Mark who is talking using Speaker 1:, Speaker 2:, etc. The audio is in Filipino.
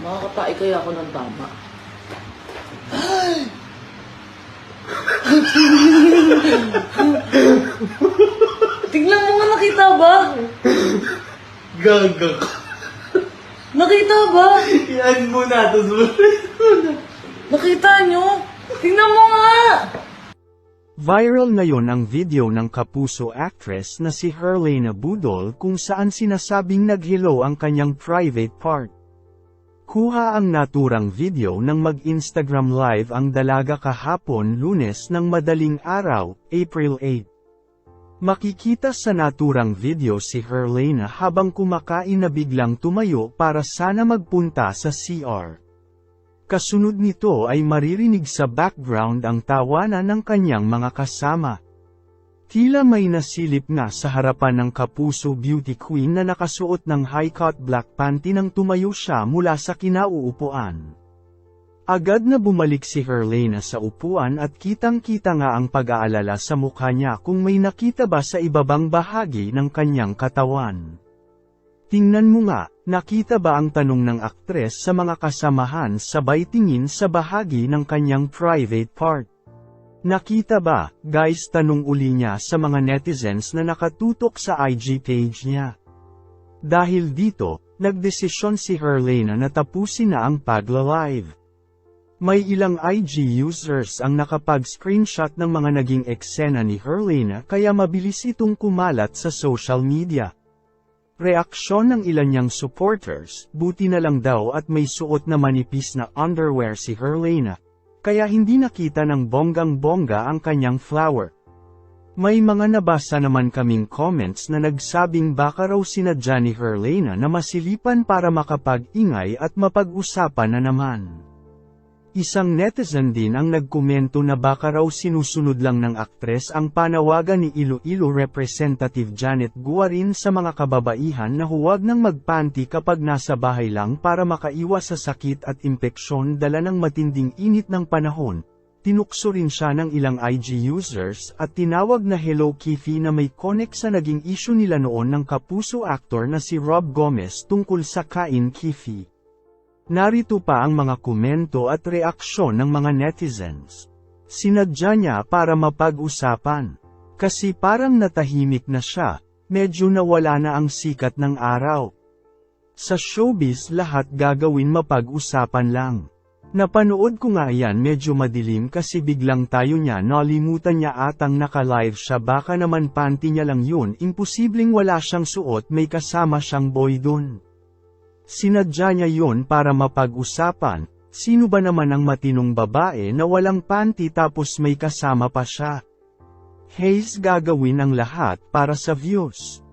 Speaker 1: Makakatae kaya ako ng tama. Tingnan mo nga, nakita ba?
Speaker 2: Gaga ka.
Speaker 1: Nakita ba?
Speaker 2: Yan mo na, tapos
Speaker 1: Nakita nyo? Tingnan mo nga!
Speaker 3: Viral ngayon ang video ng kapuso actress na si Herlena Budol kung saan sinasabing nag-hello ang kanyang private part. Kuha ang naturang video nang mag-Instagram live ang dalaga kahapon lunes ng madaling araw, April 8. Makikita sa naturang video si Herlena habang kumakain na biglang tumayo para sana magpunta sa CR. Kasunod nito ay maririnig sa background ang tawanan ng kanyang mga kasama. Tila may nasilip na sa harapan ng kapuso beauty queen na nakasuot ng high-cut black panty nang tumayo siya mula sa kinauupuan. Agad na bumalik si Herlena sa upuan at kitang-kita nga ang pag-aalala sa mukha niya kung may nakita ba sa ibabang bahagi ng kanyang katawan. Tingnan mo nga, nakita ba ang tanong ng aktres sa mga kasamahan sabay tingin sa bahagi ng kanyang private part? Nakita ba, guys tanong uli niya sa mga netizens na nakatutok sa IG page niya. Dahil dito, nagdesisyon si Herlena na tapusin na ang pagla-live. May ilang IG users ang nakapag-screenshot ng mga naging eksena ni Herlena kaya mabilis itong kumalat sa social media. Reaksyon ng ilan niyang supporters, buti na lang daw at may suot na manipis na underwear si Herlena, kaya hindi nakita ng bonggang-bongga ang kanyang flower. May mga nabasa naman kaming comments na nagsabing baka raw sinadya ni Herlena na masilipan para makapag-ingay at mapag-usapan na naman. Isang netizen din ang nagkomento na baka raw sinusunod lang ng aktres ang panawagan ni Iloilo Representative Janet Guarin sa mga kababaihan na huwag nang magpanti kapag nasa bahay lang para makaiwas sa sakit at impeksyon dala ng matinding init ng panahon. Tinukso rin siya ng ilang IG users at tinawag na Hello Kifi na may connect sa naging issue nila noon ng kapuso actor na si Rob Gomez tungkol sa Kain Kifi. Narito pa ang mga komento at reaksyon ng mga netizens. Sinadya niya para mapag-usapan. Kasi parang natahimik na siya, medyo nawala na ang sikat ng araw. Sa showbiz lahat gagawin mapag-usapan lang. Napanood ko nga yan medyo madilim kasi biglang tayo niya nalimutan niya atang naka-live siya baka naman panty niya lang yun imposibleng wala siyang suot may kasama siyang boy dun. Sinadya niya yon para mapag-usapan, sino ba naman ang matinong babae na walang panty tapos may kasama pa siya? Hayes gagawin ang lahat para sa views.